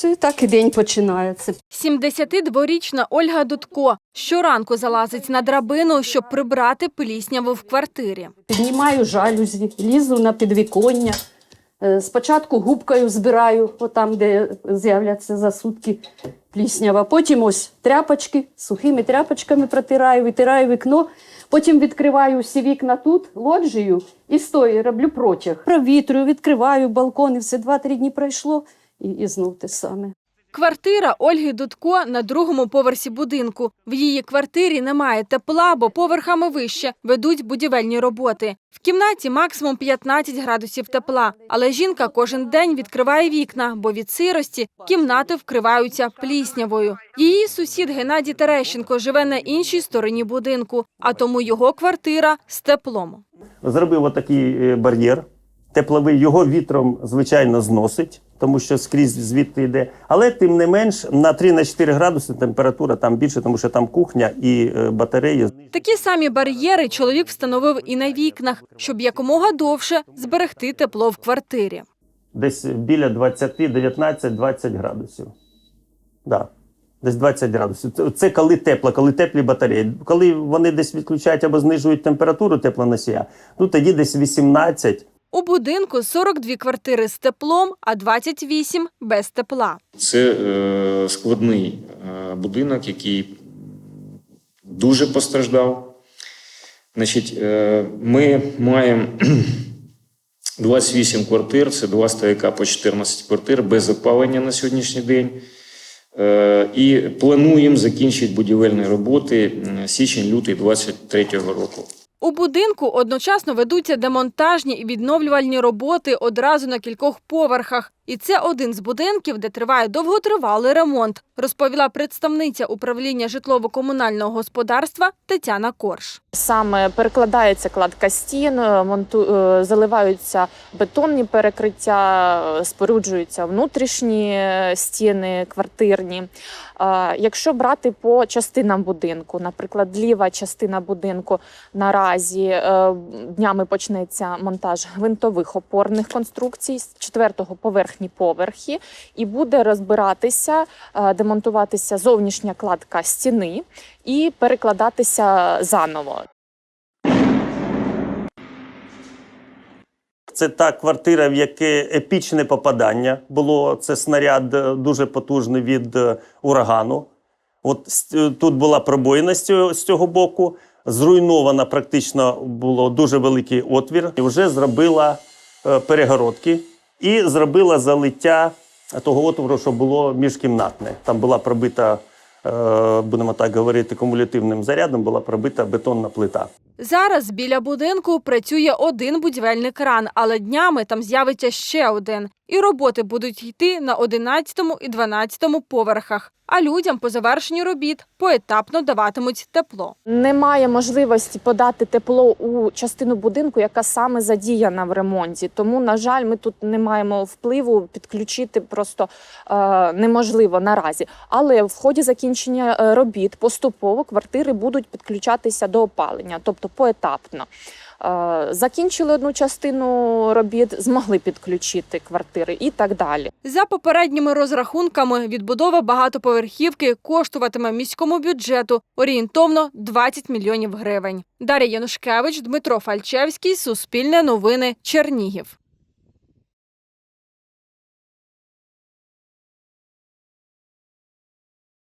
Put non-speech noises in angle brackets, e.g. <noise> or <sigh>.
це так і день починається. 72-річна Ольга Дудко щоранку залазить на драбину, щоб прибрати плісняву в квартирі. Піднімаю жалюзі, лізу на підвіконня. Е, Спочатку губкою збираю, отам, де з'являться за сутки пліснява. Потім ось тряпочки, сухими тряпочками протираю, витираю вікно. Потім відкриваю всі вікна тут, лоджію і стою, роблю протяг. Провітрюю, відкриваю балкон, і все два-три дні пройшло, і, і знов те саме. Квартира Ольги Дудко на другому поверсі будинку. В її квартирі немає тепла, бо поверхами вище ведуть будівельні роботи. В кімнаті максимум 15 градусів тепла, але жінка кожен день відкриває вікна, бо від сирості кімнати вкриваються пліснявою. Її сусід Геннадій Терещенко живе на іншій стороні будинку, а тому його квартира з теплом. Зробив отакий е, бар'єр тепловий. Його вітром, звичайно, зносить, тому що скрізь звідти йде. Але тим не менш на 3-4 градуси температура там більше, тому що там кухня і е, батареї. Такі самі бар'єри чоловік встановив і на вікнах, щоб якомога довше зберегти тепло в квартирі. Десь біля 20, 19-20 градусів. Да. Десь 20 градусів. Це коли тепло, коли теплі батареї. Коли вони десь відключають або знижують температуру теплоносія, ну тоді десь 18 У будинку 42 квартири з теплом, а 28 без тепла. Це е, складний е, будинок, який дуже постраждав. Значить, е, ми маємо <clears throat> 28 квартир, це два стояка по 14 квартир без опалення на сьогоднішній день. Е, І плануємо закінчити будівельні роботи січень-лютий 2023 року. У будинку одночасно ведуться демонтажні і відновлювальні роботи одразу на кількох поверхах. І це один з будинків, де триває довготривалий ремонт, розповіла представниця управління житлово-комунального господарства Тетяна Корж. Саме перекладається кладка стін, е, монту... е, заливаються бетонні перекриття, е, споруджуються внутрішні стіни квартирні. Якщо брати по частинам будинку, наприклад, ліва частина будинку наразі днями почнеться монтаж гвинтових опорних конструкцій з четвертого поверхні поверхи, і буде розбиратися, е, демонтуватися зовнішня кладка стіни і перекладатися заново. Це та квартира, в яке епічне попадання було. Це снаряд е, дуже потужний від е, урагану. От тут була пробоїна з цього, боку. Зруйнована практично було дуже великий отвір. І вже зробила перегородки і зробила залиття того отвору, що було міжкімнатне. Там була пробита, е, будемо так говорити, кумулятивним зарядом, була пробита бетонна плита. Зараз біля будинку працює один будівельний кран, але днями там з'явиться ще один. І роботи будуть йти на 11 і 12 поверхах. А людям по завершенню робіт поетапно даватимуть тепло. Немає можливості подати тепло у частину будинку, яка саме задіяна в ремонті. Тому, на жаль, ми тут не маємо впливу підключити просто е, неможливо наразі. Але в ході закінчення е, робіт поступово квартири будуть підключатися до опалення, тобто поетапно. Е, закінчили одну частину робіт, змогли підключити квартири і так далі. За попередніми розрахунками, відбудова багатоповерхівки коштуватиме міському бюджету орієнтовно 20 мільйонів гривень. Дар'я Янушкевич, Дмитро Фальчевський, Суспільне новини, Чернігів.